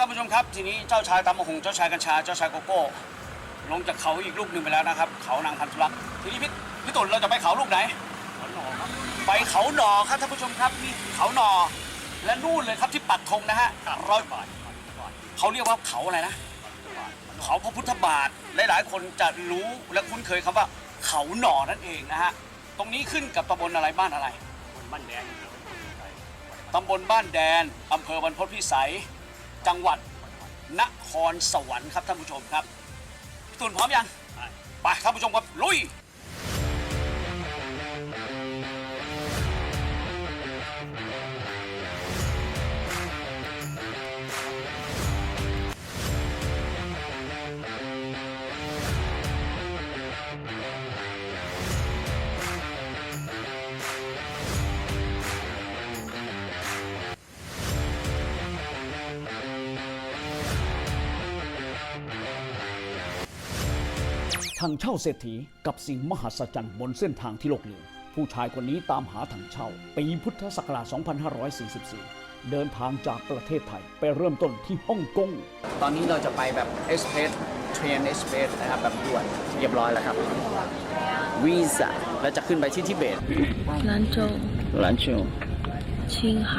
ท่านผู้ชมครับ ทีนี้เจ้าชายตามมะหงเจ้าชายกัญชา เจ้าชายโกโก้ ลงจากเขาอีกลูกหนึ่งไปแล้วนะครับ เขานางพันธุรักษ์ทีนี้พี่พี่ตุ่นเราจะไปเขาลูกไหนเขาหนอครับไปเขาหนอครับท่านผู้ชมครับนี่เขาหนอและนู่นเลยครับที่ปักธงนะฮะเราเขาเรียกว่าเขาอะไรนะ เขาพระพุทธบาทหลายๆ คนจะรู้และคุ้นเคยคำว่า เขาหนอนั่นเองนะฮะตรงนี้ขึ้นกับตำบลอะไรบ้านอะไร บ้านแดงตำบลบ้านแดนอำเภอบรรพตพิสัย จังหวัดนครสวรรค์ครับท่านผู้ชมครับพี่ตุนพร้อมยังไปท่านผู้ชมครับลุย ทางเช่าเศรษฐีกับสิ่งมหัศจรรย์บนเส้นทางที่โลกลืมผู้ชายคนนี้ตามหาทางเช่า ปีพุทธศักราช 2544 เดินทางจากประเทศไทย ไปเริ่มต้นที่ฮ่องกง ตอนนี้เราจะไปแบบเอสเพรสเทรนเอสเพรสนะครับแบบด่วนเรียบร้อยแล้วครับวีซ่าแล้วจะขึ้นไปที่ทิเบต 兰州、 หลานชู 青海，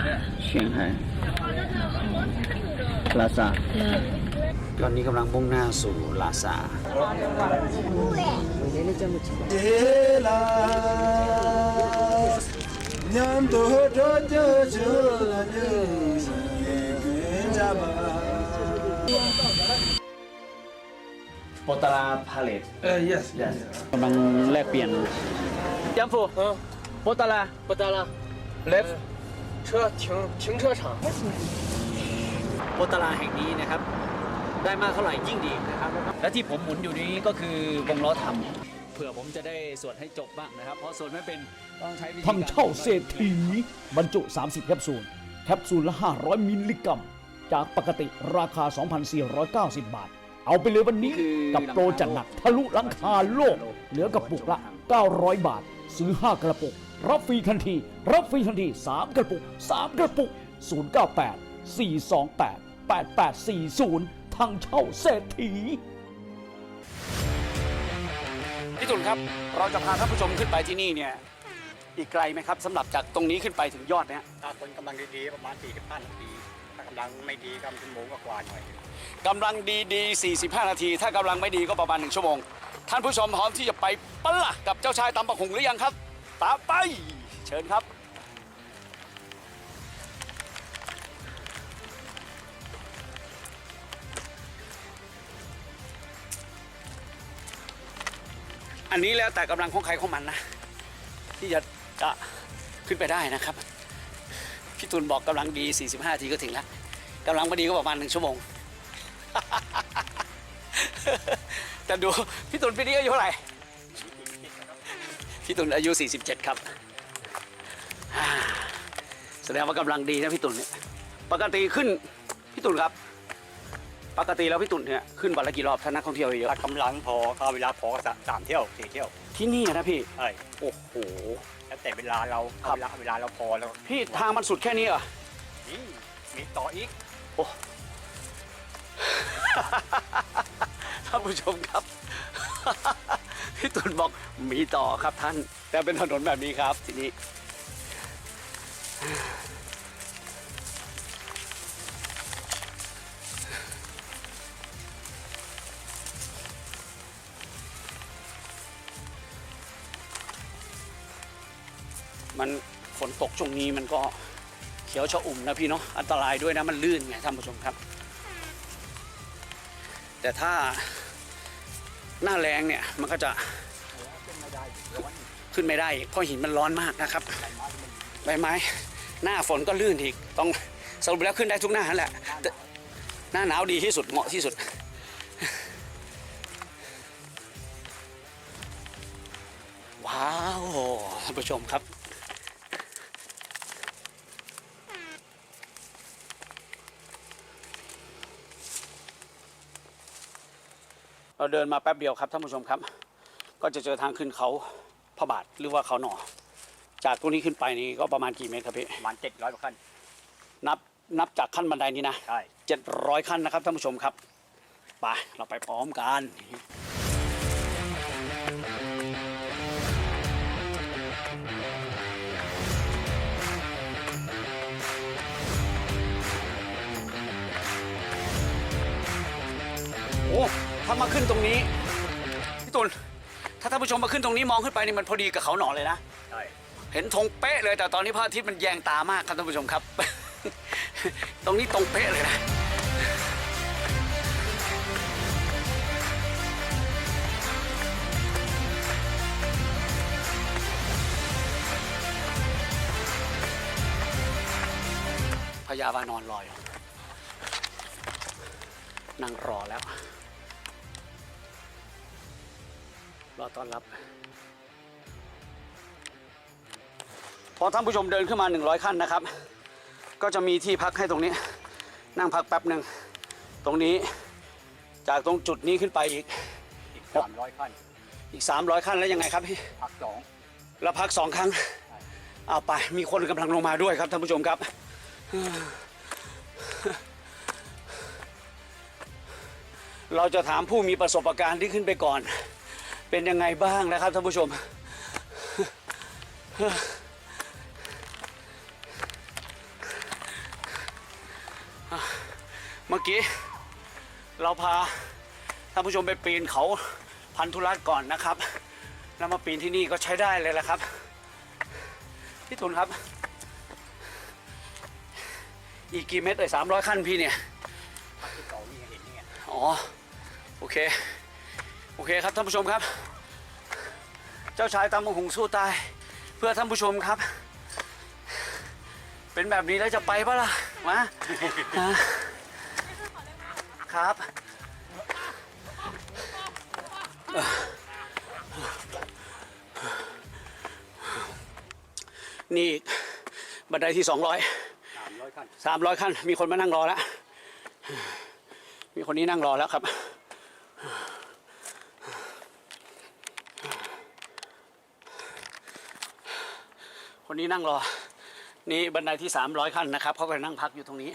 เชียงไฮ้ลาซา 对啊， ตอนนี้กำลังมุ่งหน้าสู่ลาซา 娘多着就就了就跟着吧。 โปตาราพาเลต 呃，yes， กำลังแลกเปลี่ยนยัมฟูโปตารา 不得了，left，车停停车场。 โปตาราแห่งนี้นะครับ ได้มากเท่าไหร่ยิ่งดีนะครับ และที่ผมหมุนอยู่นี้ก็คือวงล้อทำเผื่อผมจะได้สวดให้จบบ้างนะครับ เพราะสวดไม่เป็นต้องใช้วิธีทางเช่าเศรษฐีบรรจุ 30 แคปซูล แคปซูลละ 500 มิลลิกรัม จากปกติราคา 2,490 บาท เอาไปเลยวันนี้กับโปรจัดหนักทะลุหลังคาโลก เหลือกระปุกละ 900 บาท ซื้อ 5 กระปุก รับฟรีทันที รับฟรีทันที 3 กระปุก 3 กระปุก 098 428 8840 ทางเช่าเศรษฐีพี่ตุนครับ เราจะพาท่านผู้ชมขึ้นไปที่นี่เนี่ยอีกไกลไหมครับสำหรับจากตรงนี้ขึ้นไปถึงยอดเนี้ยถ้าคนกำลังดีๆประมาณ45นาทีถ้ากำลังไม่ดีก็ชั่วโมงกว่าๆหน่อยกำลังดีดีๆ 45 นาที ถ้ากำลังไม่ดีก็ประมาณ 1 ชั่วโมง ท่านผู้ชมพร้อมที่จะไปปะละกับเจ้าชายตำปะหงหรือยังครับ ตามไป เชิญครับ อันนี้แล้วแต่กำลังของใครของมันนะ ที่จะจะขึ้นไปได้นะครับ พี่ตุลบอกกำลังดี 45นาทีก็ถึงแล้วกำลังไม่ดีก็ประมาณหนึ่งชั่วโมง แต่ดูพี่ตุลปีนี้อายุเท่าไหร่ พี่ตุลอายุ 47 ครับ แสดงว่ากำลังดีนะพี่ตุลเนี่ย ปกติขึ้นพี่ตุลครับ ปกติแล้วพี่ตุลเนี่ยขึ้นวันละกี่รอบถ้านักท่องเที่ยวเยถ้าอะกำลังพอก็เวลาพอก็สามเที่ยวสี่เที่ยวที่นี่นะพี่เอ้ยโอ้โหแล้วแต่เวลาเราครับเวลาเวลาเราพอแล้วพี่ทางมันสุดแค่นี้เหรอนี่มีต่ออีกโอ้ท่านผู้ชมครับ พี่ตุลบอกมีต่อครับท่าน แต่เป็นถนนแบบนี้ครับทีนี้มัน ฝนตกช่วงนี้มันก็เขียวชะอุ่มนะพี่เนาะอันตรายด้วยนะมันลื่นไงท่านผู้ชมครับ แต่ถ้าหน้าแรงเนี่ยมันก็จะขึ้นไม่ได้เพราะหินมันร้อนมากนะครับใบไม้ หน้าฝนก็ลื่นอีกต้องสรุปแล้วขึ้นได้ทุกหน้านั่นแหละหน้าหนาวดีที่สุดเหมาะที่สุดว้าวท่านผู้ชมครับ เราเดินมาแป๊บเดียวครับท่านผู้ชมครับ ก็จะเจอทางขึ้นเขาพระบาทหรือว่าเขาหน่อ จากตรงนี้ขึ้นไปนี่ก็ประมาณกี่เมตรครับพี่ประมาณเจ็ดร้อยกว่าขั้น นับนับจากขั้นบันไดนี้นะใช่เจ็ดร้อยขั้นนะครับท่านผู้ชมครับไปเราไปพร้อมกัน ถ้ามาขึ้นตรงนี้พี่ตุลถ้าท่านผู้ชมมาขึ้นตรงนี้มองขึ้นไปนี่มันพอดีกับเขาหนอนเลยนะใช่เห็นธงเป๊ะเลยแต่ตอนนี้พระอาทิตย์มันแยงตามากครับท่านผู้ชมครับ ตรงนี้ตรงเป๊ะเลยนะพญาวานอนรออยู่นั่งรอแล้ว รอต้อนรับ พอท่านผู้ชมเดินขึ้นมา 100 ขั้นนะครับ ก็จะมีที่พักให้ตรงนี้ นั่งพักแป๊บหนึ่ง ตรงนี้จากตรงจุดนี้ขึ้นไปอีก อีกสามร้อยขั้น อีก 300 ขั้นแล้วยังไงครับพี่ พักสองแล้วพักสองครั้ง เอาไป มีคนกำลังลงมาด้วยครับท่านผู้ชมครับ เราจะถามผู้มีประสบการณ์ที่ขึ้นไปก่อน เป็นยังไงบ้างนะครับท่านผู้ชม เมื่อกี้ เราพาท่านผู้ชมไปปีนเขาพันธุรัตน์ก่อนนะครับ แล้วมาปีนที่นี่ก็ใช้ได้เลยแหละครับ พี่ตุลครับ อีกกี่เมตรเลยสามร้อยขั้นพี่เนี่ย อ๋อ โอเค อเคครับท่านผู้ชมครับ เจ้าชายตามมงหงสู้ตาย เพื่อท่านผู้ชมครับ เป็นแบบนี้แล้วจะไปปะล่ะมาฮะครับนี่อีกบันไดที่200สามร้อยขั้น300ขั้นมีคนมานั่งรอแล้ว มีคนนี้นั่งรอแล้วครับ นี้นั่งรอ นี่บันไดที่ 300 ขั้นนะครับเขาก็นั่งพักอยู่ตรงนี้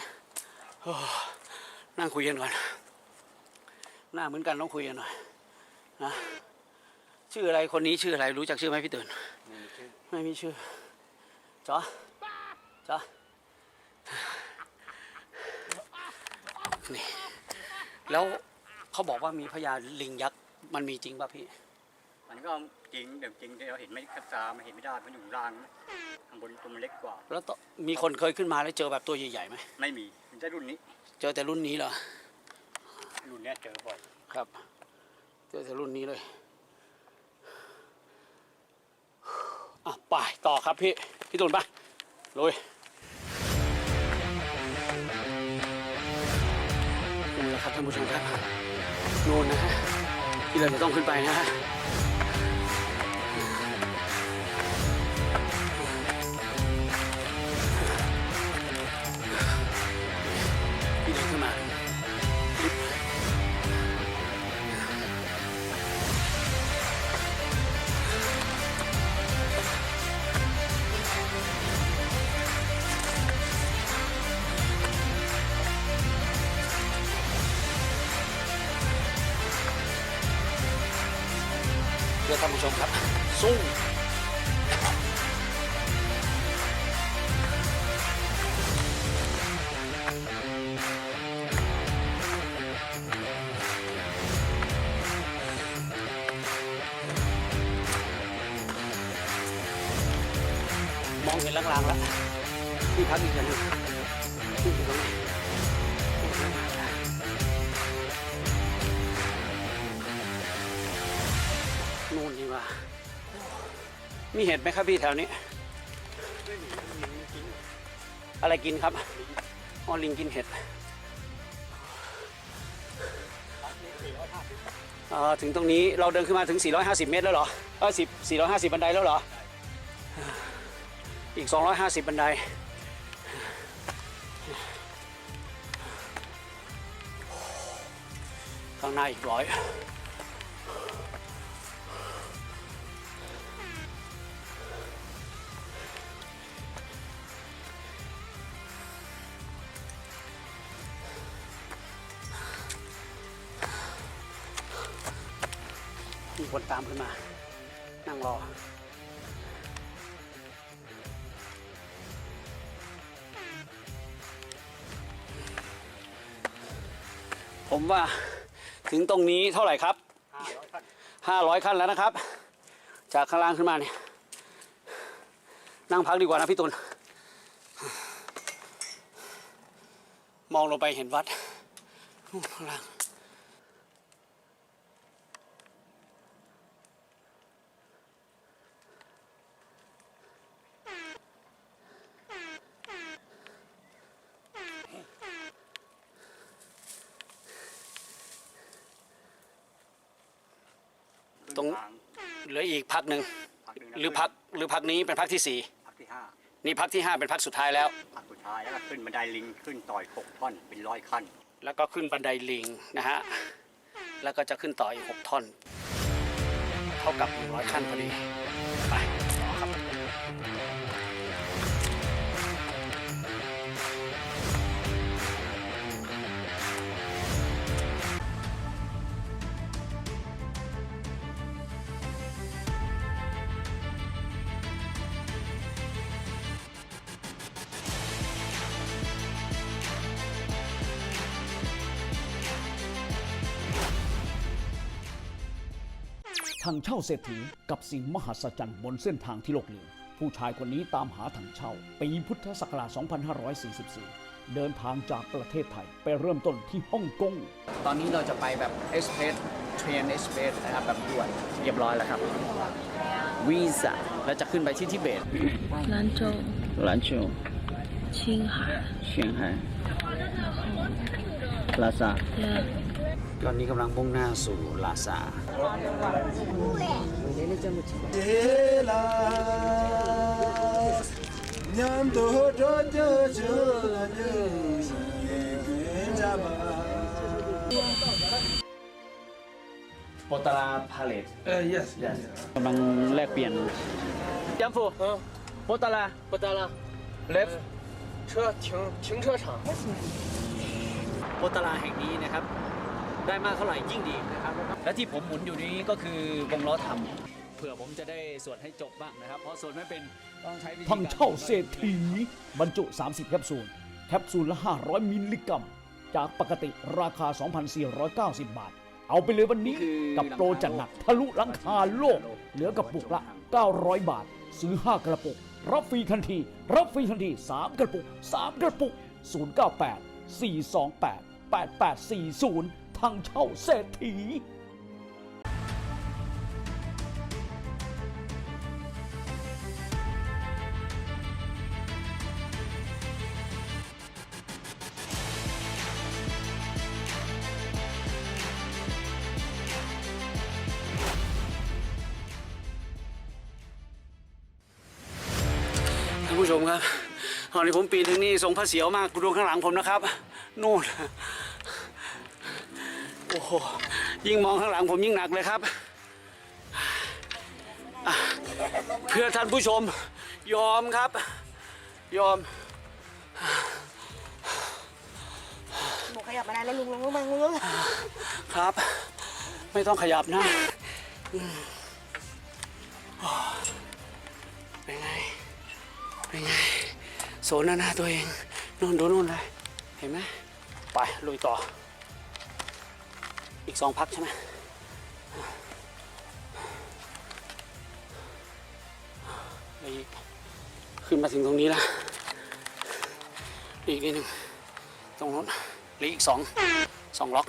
นั่งคุยกันก่อนหน้าเหมือนกันต้องคุยกันหน่อยนะชื่ออะไรคนนี้ชื่ออะไรรู้จักชื่อไหมพี่ตื่นไม่มีชื่อไม่มีชื่อจ๊อจ๊อนี่แล้วเขาบอกว่ามีพญาลิงยักษ์มันมีจริงป่ะพี่ มันก็จริงเดี๋ยวจริงเราเห็นไม่กับตามันเห็นไม่ได้มันอยู่ล่างข้างบนตัวมันเล็กกว่า แล้วต่อมีคนเคยขึ้นมาแล้วเจอแบบตัวใหญ่ๆไหมไม่มีมันจะรุ่นนี้ เจอแต่รุ่นนี้เหรอรุ่นเนี้ยเจอบ่อยครับเจอแต่รุ่นนี้เลยอะไปต่อครับพี่พี่ตุนไปลุยนี่แหละครับท่านผู้ชมครับนู่นนะฮะที่เราจะต้องขึ้นไปนะฮะ เพื่อท่านผู้ชมครับสู้ พี่แถวนี้ อะไรกินครับอ๋อลิงกินเห็ดอ่าถึงตรงนี้เราเดินขึ้นมาถึง 450 เมตรแล้วเหรอเออ10 450 บันไดแล้วเหรอ อีก 250 บันได ข้างหน้าอีกร้อยามขึ้นมา นั่งรอ ผมว่าถึงตรงนี้เท่าไหร่ครับ500ขั้นแล้วนะครับ จากข้างล่างขึ้นมาเนี่ย นั่งพักดีกว่านะพี่ตุลมองลงไปเห็นวัดข้างล่าง ทาง เห ลืออีกพักหนึ่งพักหนึ่งหรือพักหรือพักนี้เป็นพักที่สี่พักที่ห้านี่พักที่ห้าเป็นพักสุดท้ายแล้ว พักสุดท้ายแล้วก็ขึ้นบันไดลิงขึ้นต่อยหกท่อนเป็นร้อยขั้น แล้วก็ขึ้นบันไดลิงนะฮะ แล้วก็จะขึ้นต่ออีกหกท่อน เท่ากับร้อยขั้นพอดี ทางเช่าเศรษฐีกับสิ่งมหัศจรรย์บนเส้นทางที่โลกลืมผู้ชายคนนี้ตามหาทางเช่า ปีพุทธศักราช 2544 เดินทางจากประเทศไทย ไปเริ่มต้นที่ฮ่องกง ตอนนี้เราจะไปแบบเอสเพรสเทรนเอสเพรสนะครับแบบด่วนเรียบร้อยแล้วครับวีซ่าแล้วจะขึ้นไปที่ทิเบต 兰州、兰州青海，เชียงไฮ้ลาซา 对， ตอนนี้กำลังมุ่งหน้าสู่ลาซาโปตลาพาเลต Uh, yes, yes. กำลังแลกเปลี่ยน江父，嗯，波达拉不搭了，，left 车停停车场。波达拉แห่งนี้นะครับ ได้มากเท่าไหร่ยิ่งดีนะครับ และที่ผมหมุนอยู่นี้ก็คือวงล้อทำเผื่อผมจะได้สวดให้จบบ้างนะครับ เพราะสวดไม่เป็นต้องใช้วิธีทางเช่าเศรษฐีบรรจุ 30 แคปซูล แคปซูลละ 500 มิลลิกรัม จากปกติราคา 2,490 บาท เอาไปเลยวันนี้กับโปรจัดหนักทะลุหลังคาโลก เหลือกระปุกละ 900 บาท ซื้อ 5 กระปุก รับฟรีทันที รับฟรีทันที 3 กระปุก 3 กระปุก 098 428 8840 ทางเช่าเศรษฐีท่านผู้ชมครับตอนนี้ผมปีนถึงนี่ทรงพระเสียวมากดูข้างหลังผมนะครับ นู่น อ้โหยิ่งมองข้างหลังผมยิ่งหนักเลยครับอะเพื่อท่านผู้ชม ยอมครับ ยอมหนูขยับมาได้แล้วลุงลุงลุงลุงลุงครับ ไม่ต้องขยับนะอืมโอ้เป็นไงเป็นไงโซนหน้าหน้าตัวเองนู่นดูนู่นเลย เห็นไหมไปลุยต่อ อีกสองพักใช่ไหมอีกขึ้นมาถึงตรงนี้แล้วอีกนิดนึงตรงนู้นหลืออีกสองสองล็อก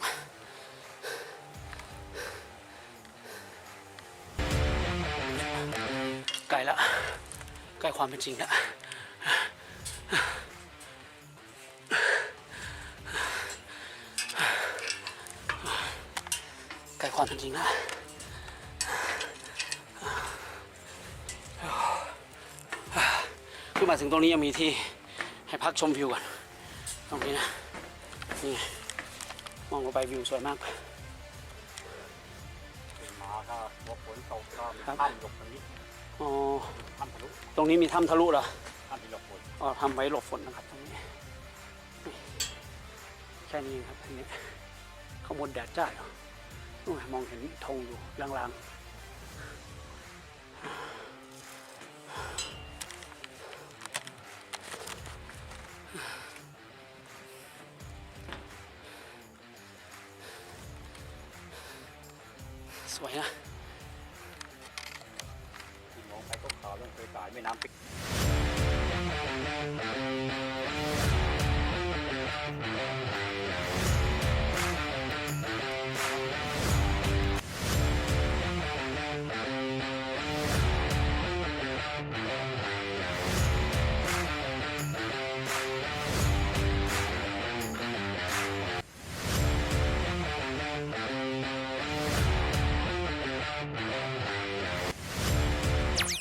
ใกล้ล้วใกล้ความเป็นจริงแล้ว ริงแล้วขึ้นมาถึงตรงนี้ยังมีที่ให้พักชมวิวก่อน ตรงนี้นะ นี่ไงมองลงไปวิวสวยมากมาก็หัวฝนตกก็มีครับถ้ำหลบตรงนี้อ๋อถ้ำทะลุตรงนี้มีถ้ำทะลุเหรอถ้ำที่หลบฝนอ๋อทำไว้หลบฝนนะครับตรงนี้นี่แค่นี้เองครับทีนี้ข้างบนแดดจ้าอยู่นู่น มองเห็นธงอยู่ลาง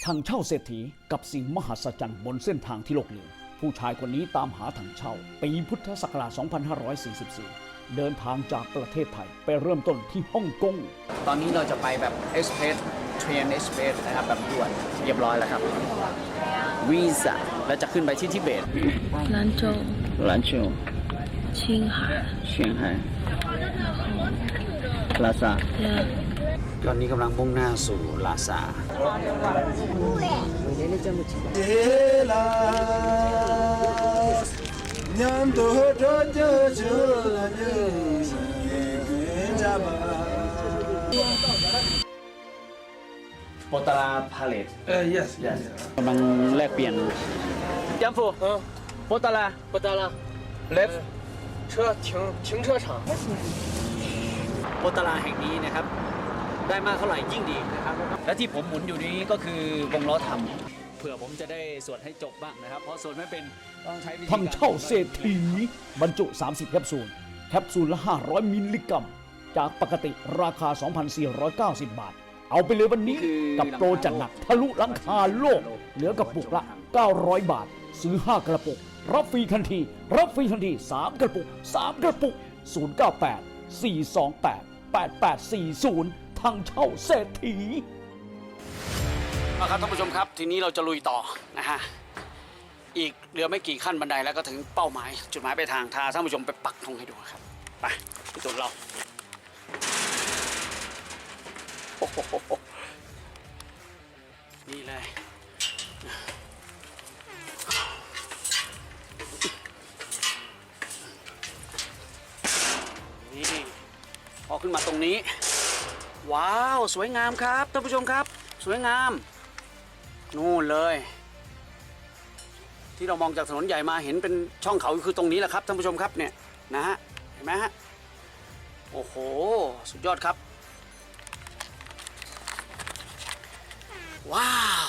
ทางเช่าเศรษฐีกับสิ่งมหัศจรรย์บนเส้นทางที่โลกลืมผู้ชายคนนี้ตามหาทางเช่า ปีพุทธศักราช 2544 เดินทางจากประเทศไทย ไปเริ่มต้นที่ฮ่องกง ตอนนี้เราจะไปแบบเอสเพรสเทรนเอสเพรสนะครับแบบด่วนเรียบร้อยแล้วครับวีซ่าแล้วจะขึ้นไปที่ทิเบต 兰州、兰州青海，เชียงไฮ้ลาซา 对， ตอนนี้กำลังมุ่งหน้าสู่ลาซา 波特拉·帕利。Yes. 帮拉变。幺副，嗯，不打了，不打了，来，车停停车场。波特拉·แห่งนี้นะครับ。 ได้มากเท่าไหร่ยิ่งดีนะครับ และที่ผมหมุนอยู่นี้ก็คือวงล้อทำเผื่อผมจะได้สวดให้จบบ้างนะครับ เพราะสวดไม่เป็นต้องใช้วิธีทางเช่าเศรษฐีบรรจุ 30 แคปซูล แคปซูลละ 500 มิลลิกรัม จากปกติราคา 2,490 บาท เอาไปเลยวันนี้กับโปรจัดหนักทะลุหลังคาโลก เหลือกระปุกละ 900 บาท ซื้อ 5 กระปุก รับฟรีทันที รับฟรีทันที 3 กระปุก 3 กระปุก 098 428 8840 ทางเช่าเศรษฐีครับท่านผู้ชมครับทีนี้เราจะลุยต่อนะฮะอีกเหลือไม่กี่ขั้นบันไดแล้วก็ถึงเป้าหมาย จุดหมายปลายทางทาท่านผู้ชมไปปักธงให้ดูครับไปพี่ตุนเราโอ้โหนี่เลยนี่พอขึ้นมาตรงนี้ ว้าว สวยงามครับท่านผู้ชมครับ สวยงาม นู่นเลย ที่เรามองจากถนนใหญ่มาเห็นเป็นช่องเขาคือตรงนี้แหละครับท่านผู้ชมครับเนี่ยนะฮะเห็นไหมฮะโอ้โห สุดยอดครับ ว้าว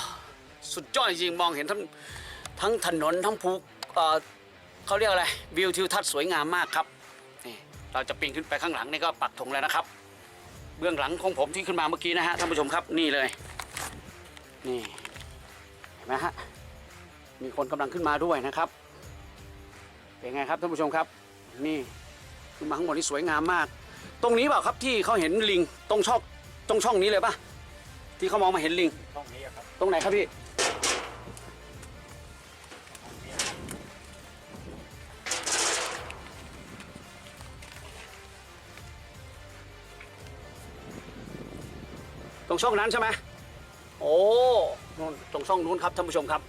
สุดยอดจริงมองเห็นทั้งทั้งถนนทั้งภูเอ่อเขาเรียกอะไรวิวทิวทัศน์สวยงามมากครับนี่เราจะปีนขึ้นไปข้างหลังนี่ก็ปักธงแล้วนะครับ เบื้องหลังของผมที่ขึ้นมาเมื่อกี้นะฮะท่านผู้ชมครับนี่เลย นี่เห็นไหมฮะมีคนกำลังขึ้นมาด้วยนะครับ เป็นไงครับท่านผู้ชมครับ นี่ขึ้นมาข้างบนนี่สวยงามมาก ตรงนี้เปล่าครับที่เขาเห็นลิงตรงช่องตรงช่องนี้เลยปะที่เขามองมาเห็นลิงช่องนี้อะครับตรงไหนครับพี่ งช่องนั้นใช่ไหมโอ้นู่นตรงช่องนู้นครับท่านผู้ชมครับ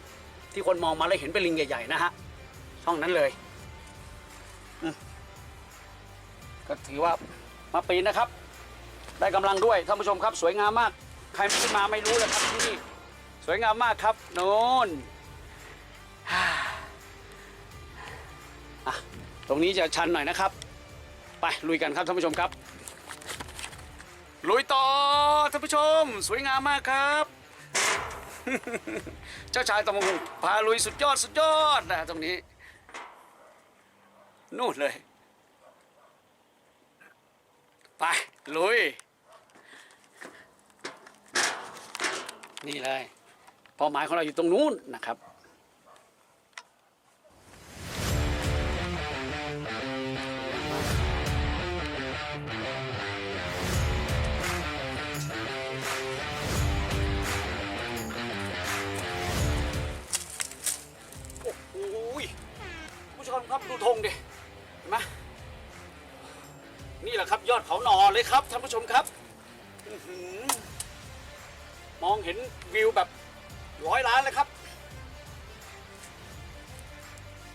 ที่คนมองมาแล้วเห็นเป็นลิงใหญ่ๆนะฮะช่องนั้นเลยก็ถือว่ามาปีนนะครับ ได้กำลังด้วยท่านผู้ชมครับ สวยงามมาก ใครไม่มาไม่รู้เลยครับที่นี่สวยงามมากครับโน่นตรงนี้จะชันหน่อยนะครับ ไปลุยกันครับท่านผู้ชมครับ ลุยต่อท่านผู้ชม สวยงามมากครับ เจ้าชายตะมงพาลุยสุดยอดสุดยอดนะตรงนี้ นู่นเลย ไป ลุย นี่เลยเป้าหมายของเราอยู่ตรงนู้นนะครับ ครับดูธงดิเห็นไหมนี่แหละครับยอดเขาหนอเลยครับท่านผู้ชมครับอมองเห็นวิวแบบร้อยล้านเลยครับ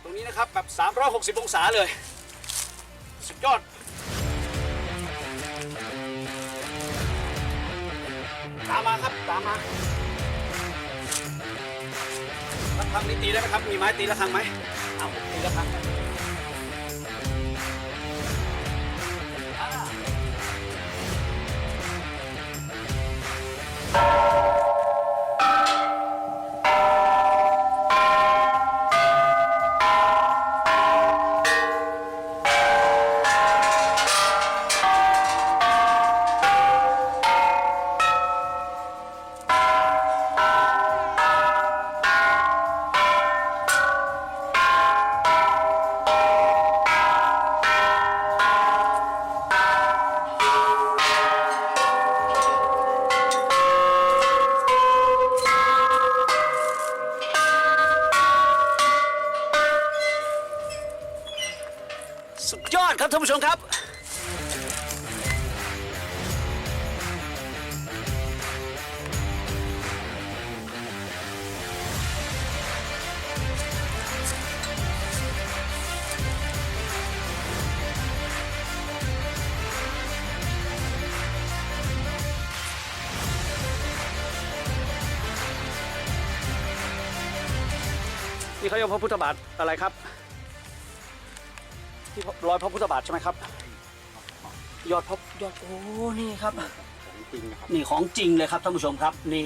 ตรงนี้นะครับแบบ 360 องศาเลย สุดยอดตามมาครับตามมาระฆังนี่ตีได้ไหมครับ มีไม้ตีระฆังไหมเอาตีระฆัง ครับท่านผู้ชมครับ นี่เขาเรียกพระพุทธบาทอะไรครับ ที่รอยพระพุทธบาทใช่ไหมครับ ยอดพระยอดโอ้นี่ครับจริงนะครับ นี่ของจริงเลยครับท่านผู้ชมครับนี่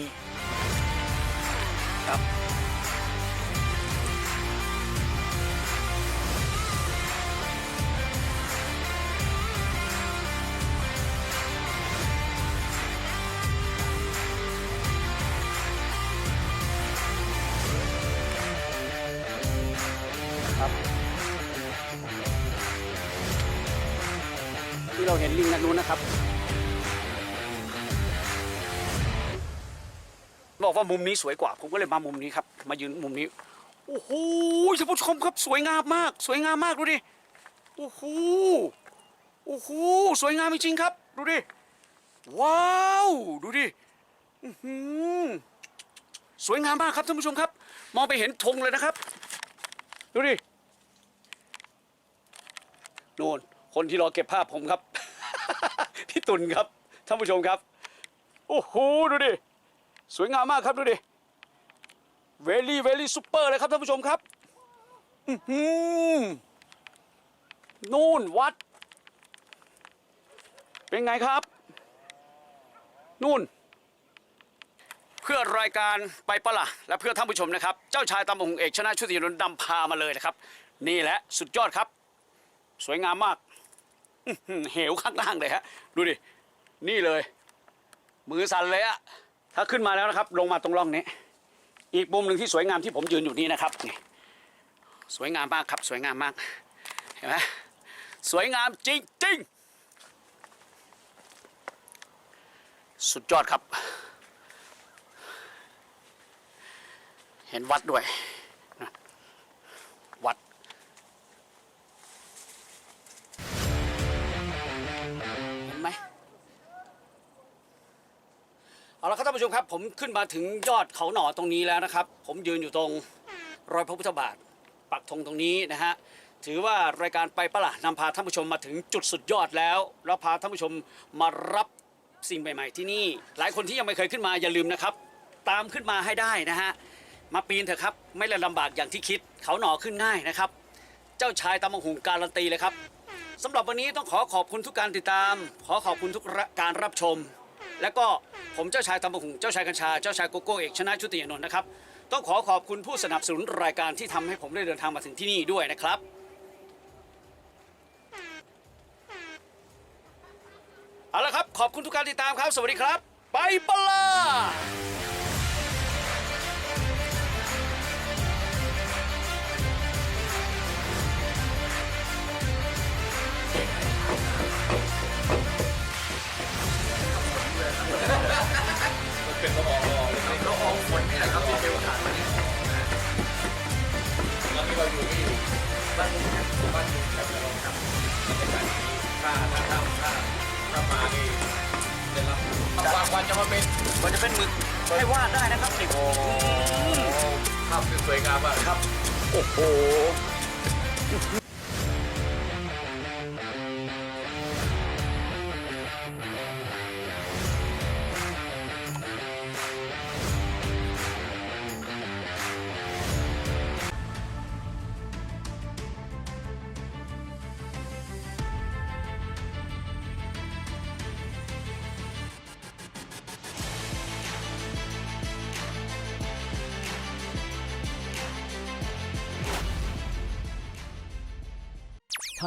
างนู้นนะครับ บอกว่ามุมนี้สวยกว่า ผมก็เลยมามุมนี้ครับ มายืนมุมนี้ โอ้โหท่านผู้ชมครับสวยงามมาก สวยงามมากดูดิ โอ้โห โอ้โห สวยงามจริงๆครับ ดูดิ ว้าว ดูดิสวยงามมากครับท่านผู้ชมครับ มองไปเห็นธงเลยนะครับ ดูดิโน่นคนที่รอเก็บภาพผมครับ พี่ตุลครับท่านผู้ชมครับ โอ้โหดูดิ สวยงามมากครับดูดิเวลี่เวลี่ซูเปอร์เลยครับท่านผู้ชมครับอือนู่นวัด เป็นไงครับ นู่น เพื่อรายการไปปะละและเพื่อท่านผู้ชมนะครับ เจ้าชายตำมงเอกชนะชุติยนต์ดำพามาเลยนะครับ นี่แหละสุดยอดครับ สวยงามมาก เหวข้างล่างเลยฮะดูดิ นี่เลย มือสั่นเลยอะถ้าขึ้นมาแล้วนะครับ ลงมาตรงร่องนี้ อีกมุมหนึ่งที่สวยงามที่ผมยืนอยู่นี่นะครับนี่สวยงามมากครับ สวยงามมากเห็นไหมสวยงามจริงๆ สุดยอดครับ เห็นวัดด้วย ท่านผู้ชมครับ ผมขึ้นมาถึงยอดเขาหน่อตรงนี้แล้วนะครับ ผมยืนอยู่ตรงรอยพระพุทธบาทปักธงตรงนี้นะฮะถือว่ารายการไปปะละนำพาท่านผู้ชมมาถึงจุดสุดยอดแล้ว แล้วพาท่านผู้ชมมารับสิ่งใหม่ ๆ ที่นี่ หลายคนที่ยังไม่เคยขึ้นมาอย่าลืมนะครับ ตามขึ้นมาให้ได้นะฮะมาปีนเถอะครับ ไม่ได้ลำบากอย่างที่คิด เขาหน่อขึ้นง่ายนะครับ เจ้าชายตำมะหุงการันตีเลยครับสำหรับวันนี้ต้องขอขอบคุณทุกการติดตาม ขอขอบคุณทุกการรับชม และก็ผมเจ้าชายตำบะหุงเจ้าชายกัญชา เจ้าชายโกโก้เอกชนะชุติยานนท์นะครับ ต้องขอขอบคุณผู้สนับสนุนรายการที่ทำให้ผมได้เดินทางมาถึงที่นี่ด้วยนะครับ เอาละครับ ขอบคุณทุกการติดตามครับ สวัสดีครับ ไปปะลา เป็นรอรอเลยนรออฝนนี่แหละครับที่เทวฐานมาเนี่ยตอนนี้เราอยู่ที่บ้านอยู่บ้านอยู่แบบงราครับบรรยการดีถ้าถ้าถ้าถ้าถ้ามาดีได้รับกวันจะมาเป็นมันจะเป็นมึกให้วาดได้นะครับสิโอ้ภาพสวยงามมากครับ โอ้โห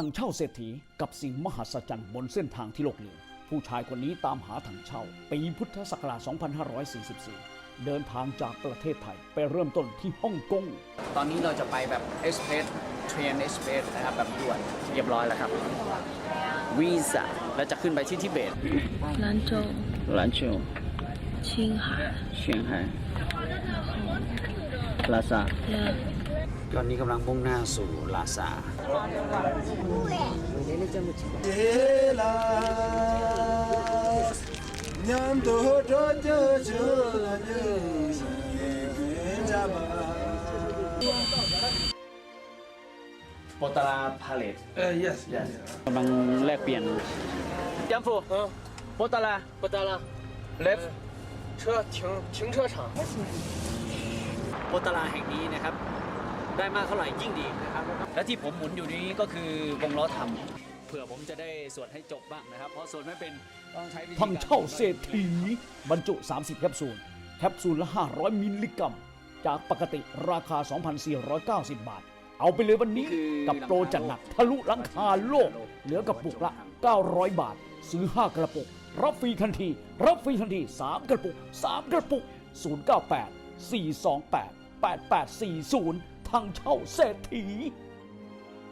ทางเช่าเศรษฐีกับสิ่งมหัศจรรย์บนเส้นทางที่โลกลืมผู้ชายคนนี้ตามหาถังเช่าปีพุทธศักราช 2544 เดินทางจากประเทศไทย ไปเริ่มต้นที่ฮ่องกง ตอนนี้เราจะไปแบบเอสเพรสเทรนเอสเพรสนะครับแบบด่วนเรียบร้อยแล้วครับวีซ่าแล้วจะขึ้นไปที่ทิเบต 兰州、兰州青海，เชียงไฮ้ลาซา 呀， ตอนนี้กำลังมุ่งหน้าสู่ลาซา Ela Nyam do do do do la do Jama โปตาราพาเลต 呃，yes yes。 กำลังแลกเปลี่ยนยัมฟู 嗯， โปตารา 不得了， เลฟ 车停停车场。 โปตาราแห่งนี้นะครับ ได้มากเท่าไหร่ยิ่งดีนะครับ และที่ผมหมุนอยู่นี้ก็คือวงล้อทำเผื่อผมจะได้สวดให้จบบ้างนะครับ เพราะสวดไม่เป็นต้องใช้วิธีทางเช่าเศรษฐีบรรจุ 30 แคปซูล แคปซูลละ 500 มิลลิกรัม จากปกติราคา 2,490 บาท เอาไปเลยวันนี้กับโปรจัดหนักทะลุหลังคาโลก เหลือกระปุกละ 900 บาท ซื้อ 5 กระปุก รับฟรีทันที รับฟรีทันที 3 กระปุก 3 กระปุก 098 428 8840 ทางเช่าเศรษฐี